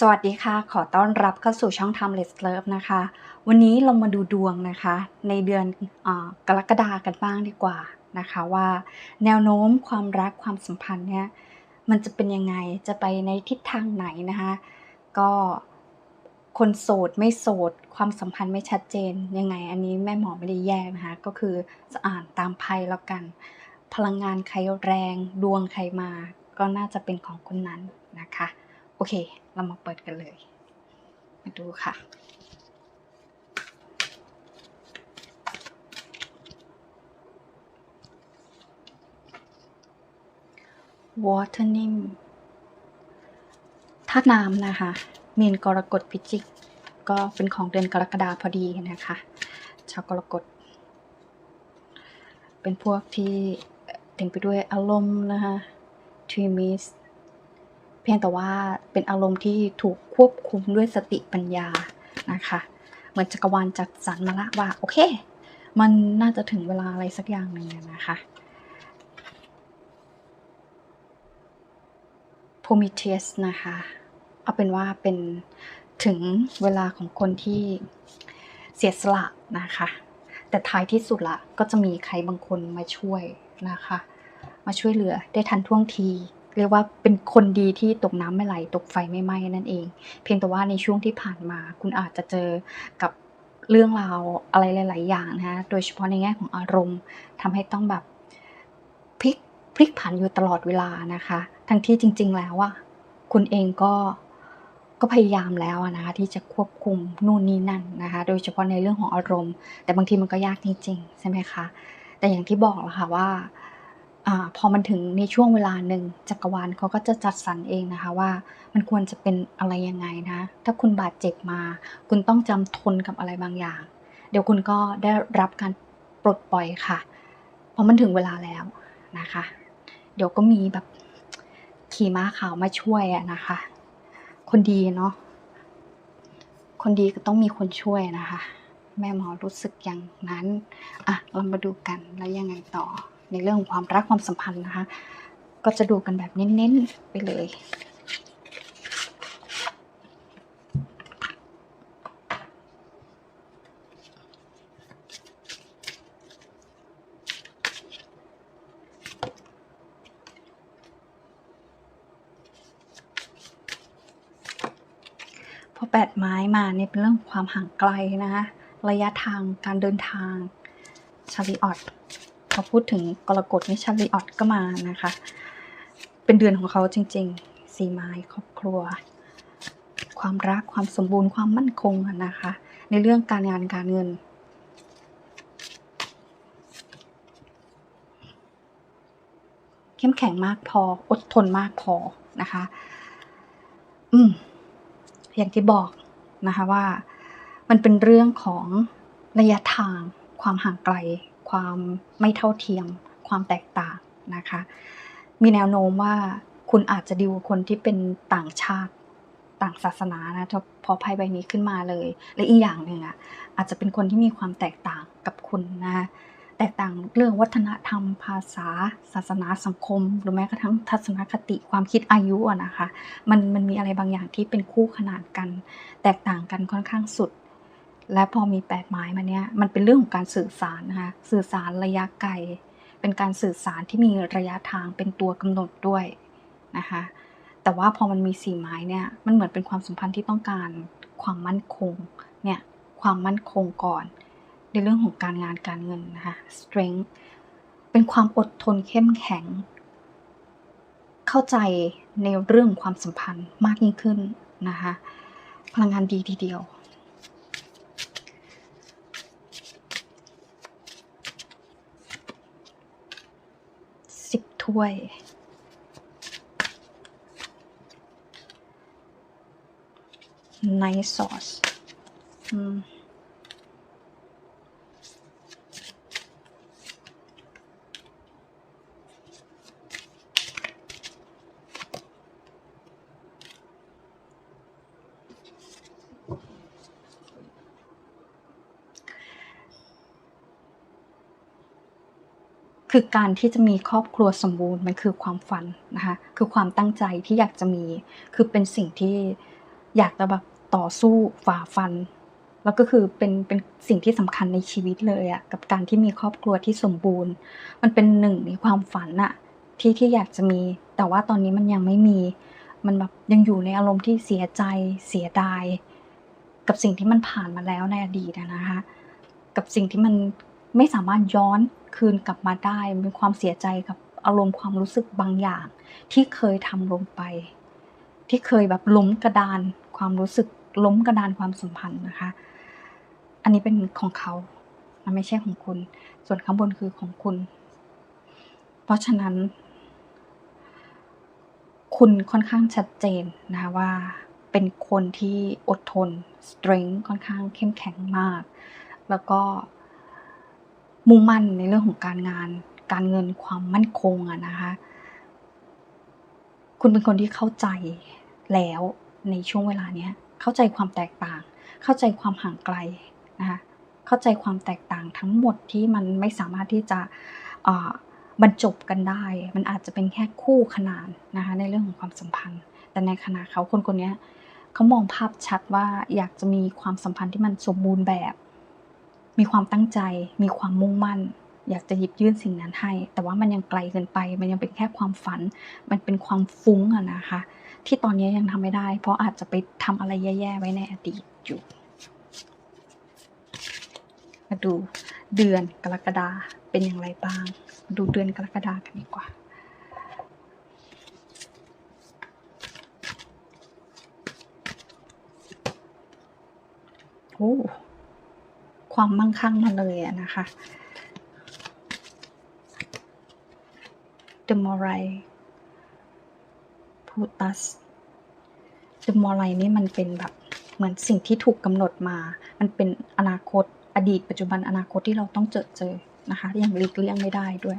สวัสดีค่ะ ขอต้อนรับเข้าสู่ช่อง Timeless Love นะคะ วันนี้เรามาดูดวงนะคะ ในเดือนอกรกฎากันบ้างดีกว่านะคะว่าแนวโน้มความรักความสัมพันธ์เนี่ยมันจะเป็นยังไง จะไปในทิศทางไหนนะคะ ก็คนโสดไม่โสด ความสัมพันธ์ไม่ชัดเจนยังไง อันนี้แม่หมอไม่ได้แยกนะคะ ก็คือจะอ่านตามไพ่แล้วกัน พลังงานใครแรง ดวงใครมา ก็น่าจะเป็นของคนนั้นนะคะ โอเค เรามาเปิดกันเลย มาดูค่ะ Water นิ่มถ้าน้ำนะคะ มีนกรกฎพิจิก ก็เป็นของเดือนกรกฎาพอดีนะคะ ชาวกรกฎ เป็นพวกที่เต็มไปด้วยอารมณ์นะคะทรีมิส เพียงแต่ว่าเป็นอารมณ์ที่ถูกควบคุมด้วยสติปัญญานะคะ เหมือนจักรวาลจัดสรรมาละว่า โอเค มันน่าจะถึงเวลาอะไรสักอย่างหนึ่งนะคะ p r o m e t h e u s นะคะ เอาเป็นว่าเป็นถึงเวลาของคนที่เสียสละนะคะ แต่ท้ายที่สุดละก็จะมีใครบางคนมาช่วยนะคะ มาช่วยเหลือได้ทันท่วงที เรียกว่าเป็นคนดีที่ตกน้ำไม่ไหลตกไฟไม่ไหม้นั่นเอง เพียงแต่ว่าในช่วงที่ผ่านมาคุณอาจจะเจอกับเรื่องราวอะไรหลาย ๆ อย่างนะคะโดยเฉพาะในแง่ของอารมณ์ทำให้ต้องแบบพลิกพลิกผันอยู่ตลอดเวลานะคะ ทั้งที่จริง ๆ แล้วอะคุณเองก็ก็พยายามแล้วนะคะที่จะควบคุมนู่นนี่นั่นนะคะ โดยเฉพาะในเรื่องของอารมณ์ แต่บางทีมันก็ยากจริงๆใช่ไหมคะแต่อย่างที่บอกแล้วค่ะว่า อพอมันถึงในช่วงเวลาหนึ่งจักรวาลเขาก็จะจัดสรรเองนะคะว่า มันควรจะเป็นอะไรยังไงนะ ถ้าคุณบาดเจ็บมา คุณต้องจำทนกับอะไรบางอย่าง เดี๋ยวคุณก็ได้รับการปลดปล่อยค่ะเพราะมันถึงเวลาแล้วนะคะ เดี๋ยวก็มีแบบขี่ม้าขาวมาช่วยอะนะคะ คนดีเนาะคนดีก็ต้องมีคนช่วยนะคะ แม่หมอรู้สึกอย่างนั้น อะ เรามาดูกันแล้วยังไงต่อ ในเรื่องของความรักความสัมพันธ์นะคะ ก็จะดูกันแบบเน้นๆไปเลยพอแปดไม้มาเนี่ยเป็นเรื่องของความห่างไกลนะคะ ระยะทางการเดินทางชาริออต พอพูดถึงกรกฎนี่ชาริออตก็มานะคะ เป็นเดือนของเขาจริงๆ สีไม้ครอบครัว ความรักความสมบูรณ์ความมั่นคงนะคะ ในเรื่องการงานการเงิน เข้มแข็งมากพออดทนมากพอนะคะ อืม อย่างที่บอกนะคะว่ามันเป็นเรื่องของระยะทางความห่างไกล ความไม่เท่าเทียม ความแตกต่างนะคะ มีแนวโน้มว่าคุณอาจจะดิวคนที่เป็นต่างชาติต่างศาสนานะพอไพ่ใบนี้ขึ้นมาเลย และอีกอย่างหนึ่งอะอาจจะเป็นคนที่มีความแตกต่างกับคุณนะแตกต่างเรื่องวัฒนธรรม ภาษา ศาสนาสังคม หรือแม้กระทั่งทัศนคติความคิดอายุอะนะคะ มันมันมีอะไรบางอย่างที่เป็นคู่ขนานกัน แตกต่างกันค่อนข้างสุด และพอมีแปดไม้มาเนี้ยมันเป็นเรื่องของการสื่อสารนะคะสื่อสารระยะไกล เป็นการสื่อสารที่มีระยะทางเป็นตัวกำหนดด้วยนะคะแต่ว่าพอมันมีสี่ไม้เนี่ยมันเหมือนเป็นความสัมพันธ์ที่ต้องการความมั่นคงเนี่ยความมั่นคงก่อน ในเรื่องของการงานการเงินนะคะ strength เป็นความอดทนเข้มแข็ง เข้าใจในเรื่องความสัมพันธ์มากยิ่งขึ้นนะคะพลังงานดีทีเดียว สิบถ้วยไนท์ซอสอืม คือการที่จะมีครอบครัวสมบูรณ์มันคือความฝันนะคะคือความตั้งใจที่อยากจะมี คือเป็นสิ่งที่อยากจะแบบต่อสู้ฝ่าฟัน แล้วก็คือเป็นเป็นสิ่งที่สำคัญในชีวิตเลยอะกับการที่มีครอบครัวที่สมบูรณ์ มันเป็นหนึ่งในความฝันอะที่ที่อยากจะมี แต่ว่าตอนนี้มันยังไม่มี มันแบบยังอยู่ในอารมณ์ที่เสียใจเสียดาย กับสิ่งที่มันผ่านมาแล้วในอดีตนะคะ กับสิ่งที่มัน ไม่สามารถย้อนคืนกลับมาได้เป็นความเสียใจกับอารมณ์ความรู้สึกบางอย่าง ที่เคยทำลงไป ที่เคยแบบล้มกระดานความรู้สึกล้มกระดานความสัมพันธ์นะคะ อันนี้เป็นของเขา มันไม่ใช่ของคุณ ส่วนข้างบนคือของคุณ เพราะฉะนั้น คุณค่อนข้างชัดเจนนะคะว่าเป็นคนที่อดทน strength ค่อนข้างเข้มแข็งมาก แล้วก็ มุ่งมั่นในเรื่องของการงาน การเงินความมั่นคงอะนะคะ คุณเป็นคนที่เข้าใจแล้วในช่วงเวลาเนี้ย เข้าใจความแตกต่าง เข้าใจความห่างไกลนะคะเข้าใจความแตกต่างทั้งหมดที่มันไม่สามารถที่จะบรรจบกันได้ มันอาจจะเป็นแค่คู่ขนานนะคะในเรื่องของความสัมพันธ์ แต่ในขณะเขาคนคนนี้เขามองภาพชัดว่าอยากจะมีความสัมพันธ์ที่มันสมบูรณ์แบบ มีความตั้งใจ มีความมุ่งมั่น อยากจะหยิบยื่นสิ่งนั้นให้ แต่ว่ามันยังไกลเกินไป มันยังเป็นแค่ความฝัน มันเป็นความฟุ้งอะนะคะ ที่ตอนนี้ยังทำไม่ได้ เพราะอาจจะไปทำอะไรแย่ๆ ไว้ในอดีตอยู่ มาดูเดือนกรกฎาเป็นอย่างไรบ้างมาดูเดือนกรกฎากันดีกว่าโอ้ ความมั่งคั่งมาเลยอะนะคะ The m o r a i p u t u s The m o r a i นี่มันเป็นแบบเหมือนสิ่งที่ถูกกำหนดมา มันเป็นอนาคตอดีต ปัจจุบันอนาคตที่เราต้องเจอเจอนะคะย่างหลีกเลี่ยงไม่ได้ด้วย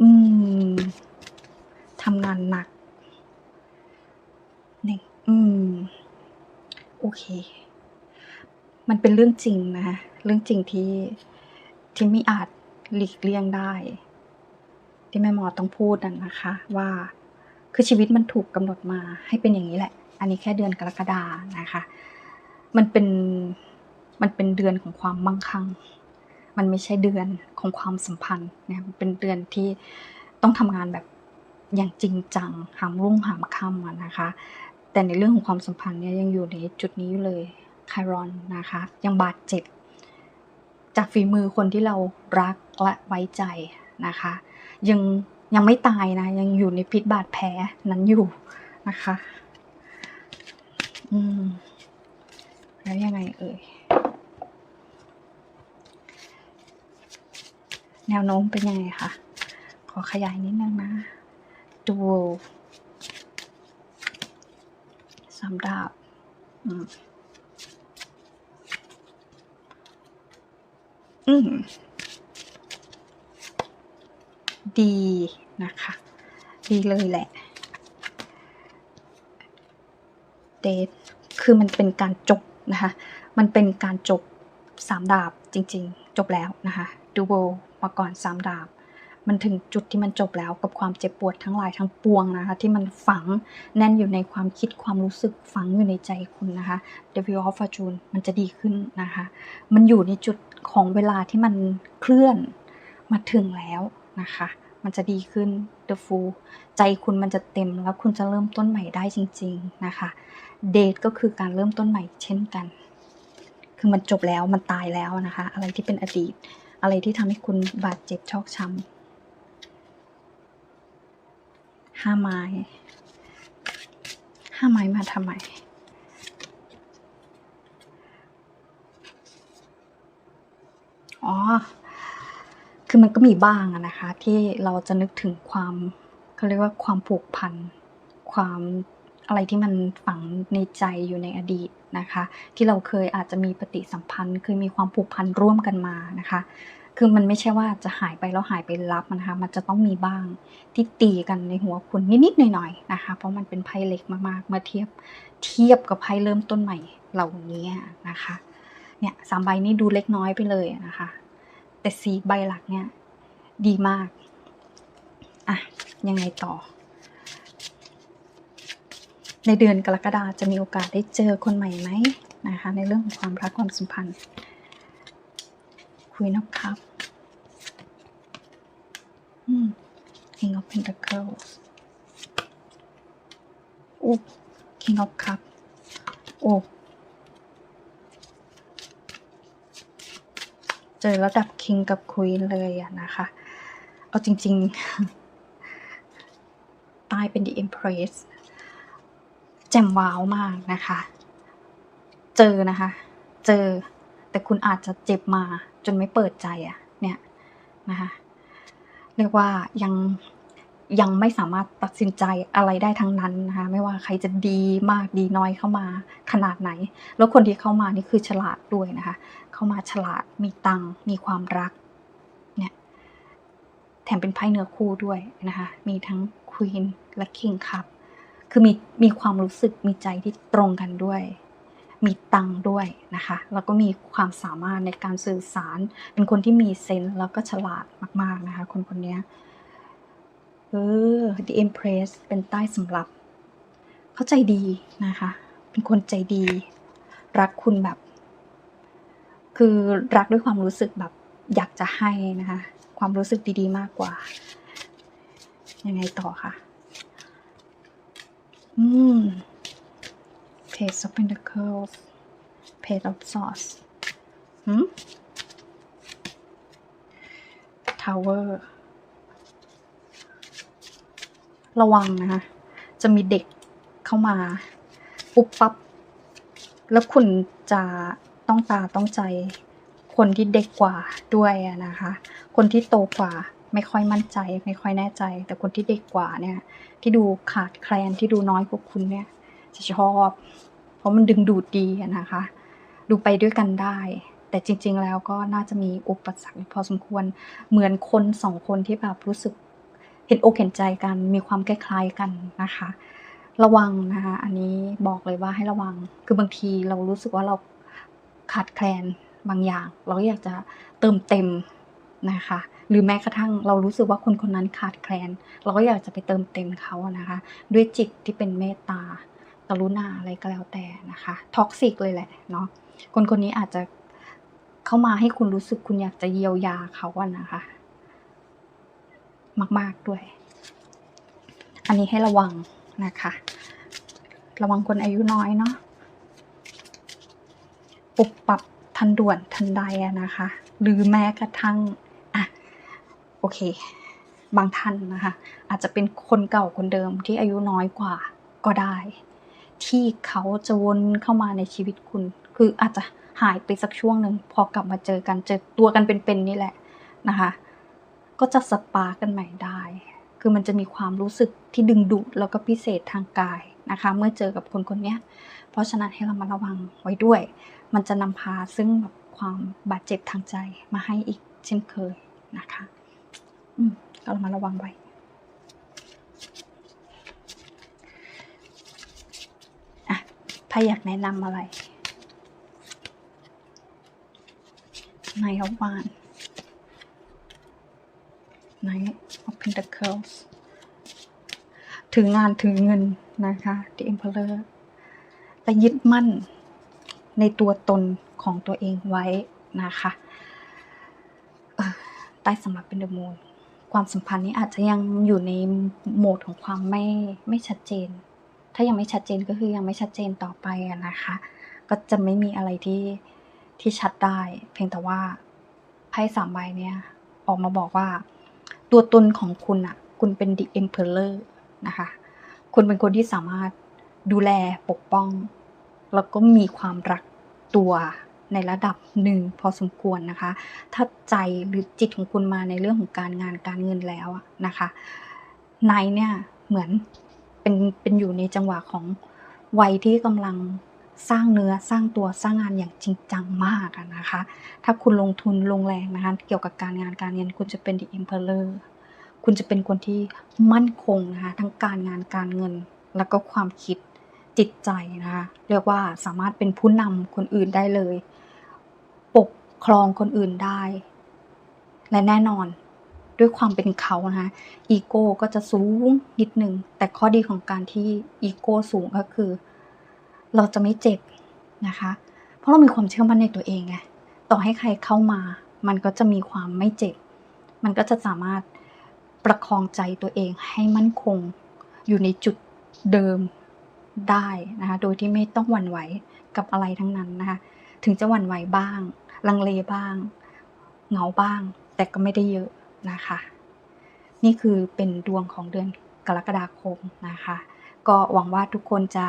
อืมานหนักนี่อืม โอเค มันเป็นเรื่องจริงนะคะเรื่องจริงที่ที่ไม่อาจหลีกเลี่ยงได้ ที่แม่หมอต้องพูดนั่นนะคะ ว่าคือชีวิตมันถูกกำหนดมาให้เป็นอย่างนี้แหละ อันนี้แค่เดือนกรกฎานะคะ มันเป็นมันเป็นเดือนของความมั่งคั่ง มันไม่ใช่เดือนของความสัมพันธ์นะมันเป็นเดือนที่ต้องทำงานแบบ อย่างจริงจังหามรุ่งหามค่ำนะคะ แต่ในเรื่องของความสัมพันธ์เนี่ยยังอยู่ในจุดนี้อยู่เลยไครอนนะคะ ยังบาดเจ็บ จากฝีมือคนที่เรารักและไว้ใจนะคะ ยังยังไม่ตายนะ ยังอยู่ในพิษบาดแผลนั้นอยู่นะคะอืมแล้วยังไงเอ่ยแนวโน้มเป็นยังไงคะ ขอขยายนิดนึงนะ ดูสำหรับอืมอืมดีนะคะ ดีเลยแหละ เดทคือมันเป็นการจบนะคะ มันเป็นการจบสามดาบจริง ๆ จบแล้วนะคะ ดูโบมาก่อนสามดาบ มันถึงจุดที่มันจบแล้วกับความเจ็บปวดทั้งหลายทั้งปวงนะคะที่มันฝังแน่นอยู่ในความคิดความรู้สึกฝังอยู่ในใจคุณนะคะ Devil of Fortune มันจะดีขึ้นนะคะ มันอยู่ในจุดของเวลาที่มันเคลื่อนมาถึงแล้วนะคะ มันจะดีขึ้น The Fool ใจคุณมันจะเต็มแล้วคุณจะเริ่มต้นใหม่ได้จริง ๆนะคะ เดทก็คือการเริ่มต้นใหม่เช่นกัน คือมันจบแล้วมันตายแล้วนะคะ อะไรที่เป็นอดีตอะไรที่ทำให้คุณบาดเจ็บชอกช้ำ ห้าไม้ห้าไม้มาทำไมอ๋อ คือมันก็มีบ้างอะนะคะ ที่เราจะนึกถึงความเขาเรียกว่าความผูกพัน ความอะไรที่มันฝังในใจอยู่ในอดีตนะคะ ที่เราเคยอาจจะมีปฏิสัมพันธ์ เคยมีความผูกพันร่วมกันมานะคะ คือมันไม่ใช่ว่าจะหายไปแล้วหายไปรับนะคะมันจะต้องมีบ้างที่ตีกันในหัวคุณนิดๆหน่อยๆนะคะ เพราะมันเป็นไพ่เล็กมากๆเมื่อเทียบเทียบกับไพ่เริ่มต้นใหม่เหล่านี้นะคะเนี่ยสามใบนี้ดูเล็กน้อยไปเลยนะคะแแต่สีใบหลักเนี่ยดีมากอะยังไงต่อ ในเดือนกรกฎาจะมีโอกาสได้เจอคนใหม่ไหมนะคะ ในเรื่องของความรักความสัมพันธ์ Queen of Cups อืม King of Pentacles โอ้ King of Cups โอ้เจอระดับ King กับ Queen เลยอะนะคะ เอาจริงๆ ตายเป็น The Empress แจ่มว้าวมากนะคะ เจอนะคะ เจอ แต่คุณอาจจะเจ็บมาจนไม่เปิดใจอะเนี่ยนะคะเรียกว่ายังยังไม่สามารถตัดสินใจอะไรได้ทั้งนั้นนะคะไม่ว่าใครจะดีมากดีน้อยเข้ามาขนาดไหน แล้วคนที่เข้ามานี่คือฉลาดด้วยนะคะเข้ามาฉลาดมีตังมีความรักเนี่ยแถมเป็นไพ่เนื้อคู่ด้วยนะคะมีทั้ง Queen และ King ครับคือมีมีความรู้สึกมีใจที่ตรงกันด้วย มีตังค์ด้วยนะคะ แล้วก็มีความสามารถในการสื่อสาร เป็นคนที่มีเซนส์แล้วก็ฉลาดมาก ๆ นะคะ คนคนนี้เออ The Empress เป็นใต้สำหรับ เขาใจดีนะคะ เป็นคนใจดี รักคุณแบบ คือรักด้วยความรู้สึกแบบอยากจะให้นะคะ ความรู้สึกดีๆ มากกว่า ยังไงต่อค่ะ อืม Page of Pentacles Page of Swords หืม Tower ระวังนะคะ จะมีเด็กเข้ามา ปุ๊บปั๊บ แล้วคุณจะต้องตาต้องใจ คนที่เด็กกว่าด้วยนะคะ คนที่โตกว่าไม่ค่อยมั่นใจ ไม่ค่อยแน่ใจ แต่คนที่เด็กกว่าเนี่ย ที่ดูขาดแคลนที่ดูน้อยกว่าคุณเนี่ย จะชอบ เพราะมันดึงดูดดีนะคะ ดูไปด้วยกันได้ แต่จริง ๆ แล้วก็น่าจะมีอุปสรรคพอสมควรเหมือนคนสองคนที่แบบรู้สึกเห็นอกเห็นใจกัน มีความคล้ายๆกันนะคะ ระวังนะคะอันนี้บอกเลยว่าให้ระวังคือบางทีเรารู้สึกว่าเราขาดแคลนบางอย่าง เราอยากจะเติมเต็มนะคะหรือแม้กระทั่งเรารู้สึกว่าคนคนนั้นขาดแคลน เราก็อยากจะไปเติมเต็มเขานะคะ ด้วยจิตที่เป็นเมตตา กรุณาอะไรก็แล้วแต่นะคะท็อกซิกเลยแหละเนาะคนคนนี้อาจจะเข้ามาให้คุณรู้สึกคุณอยากจะเยียวยาเขาอะนะคะ มาก ๆด้วย อันนี้ให้ระวังนะคะ ระวังคนอายุน้อยเนาะปุบปับทันด่วนทันใดอะนะคะ หรือแม้กระทั่งอะโอเค บางท่านนะคะ อาจจะเป็นคนเก่าคนเดิมที่อายุน้อยกว่าก็ได้ ที่เขาจะวนเข้ามาในชีวิตคุณ คืออาจจะหายไปสักช่วงหนึ่งพอกลับมาเจอกันเจอตัวกันเป็นๆนี่แหละนะคะ ก็จะสปากกันใหม่ได้ คือมันจะมีความรู้สึกที่ดึงดูดแล้วก็พิเศษทางกายนะคะ เมื่อเจอกับคนคนนี้เพราะฉะนั้นให้เรามาระวังไว้ด้วย มันจะนำพาซึ่งแบบความบาดเจ็บทางใจมาให้อีกเช่นเคยนะคะ อืมก็เรามาระวังไว้ อะ ถ้าอยากแนะนำอะไรนาย of w a n d Knight of Pentacles ถืองานถือเงินนะคะ The Emperor และยึดมั่นในตัวตนของตัวเองไว้นะคะใต้สำหรับเป็นเดอะมูนความสัมพันธ์นี้อาจจะยังอยู่ในโหมดของความไม่ไม่ชัดเจน ถ้ายังไม่ชัดเจนก็คือยังไม่ชัดเจนต่อไปนะคะ ก็จะไม่มีอะไรที่ที่ชัดได้ เพียงแต่ว่าไพ่สามใบเนี่ยออกมาบอกว่า ตัวตนของคุณอะคุณเป็น the emperor นะคะ คุณเป็นคนที่สามารถดูแลปกป้อง แล้วก็มีความรักตัวในระดับหนึ่งพอสมควรนะคะ ถ้าใจหรือจิตของคุณมาในเรื่องของการงานการเงินแล้วอะนะคะนายเนี่ยเหมือน เป็นเป็นอยู่ในจังหวะของวัยที่กำลังสร้างเนื้อสร้างตัวสร้างงานอย่างจริงจังมากนะคะ ถ้าคุณลงทุนลงแรงนะคะเกี่ยวกับการงานการเงินคุณจะเป็น the emperor คุณจะเป็นคนที่มั่นคงนะคะทั้งการงานการเงิน แล้วก็ความคิดจิตใจนะคะเรียกว่าสามารถเป็นผู้นำคนอื่นได้เลย ปกครองคนอื่นได้ และแน่นอน ด้วยความเป็นเขานะคะอีโก้ก็จะสูงนิดนึง แต่ข้อดีของการที่อีโก้สูงก็คือ เราจะไม่เจ็บนะคะ เพราะเรามีความเชื่อมั่นในตัวเองไงต่อให้ใครเข้ามา มันก็จะมีความไม่เจ็บ มันก็จะสามารถประคองใจตัวเองให้มั่นคงอยู่ในจุดเดิมได้นะคะ โดยที่ไม่ต้องหวั่นไหวกับอะไรทั้งนั้นนะคะ ถึงจะหวั่นไหวบ้าง ลังเลบ้าง เหงาบ้าง แต่ก็ไม่ได้เยอะ นะคะ นี่คือเป็นดวงของเดือนกรกฎาคมนะคะ ก็หวังว่าทุกคนจะ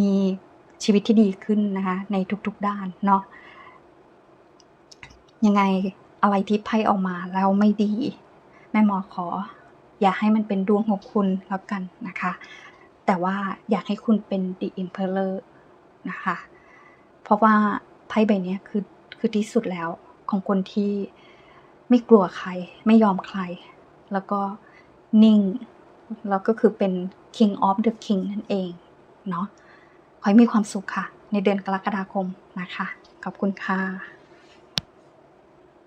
มีชีวิตที่ดีขึ้นนะคะในทุกๆด้านเนาะยังไงอะไรที่ไพ่ออกมาแล้วไม่ดี แม่หมอขอ อย่าให้มันเป็นดวงของคุณแล้วกันนะคะ แต่ว่าอยากให้คุณเป็น The Emperor นะคะ เพราะว่าไพ่ใบนี้คือคือที่สุดแล้วของคนที่ ไม่กลัวใคร ไม่ยอมใคร แล้วก็นิ่ง แล้วก็คือเป็น King of the King นั่นเองเนาะขอให้มีความสุขค่ะ ในเดือนกรกฎาคมนะคะ ขอบคุณค่ะ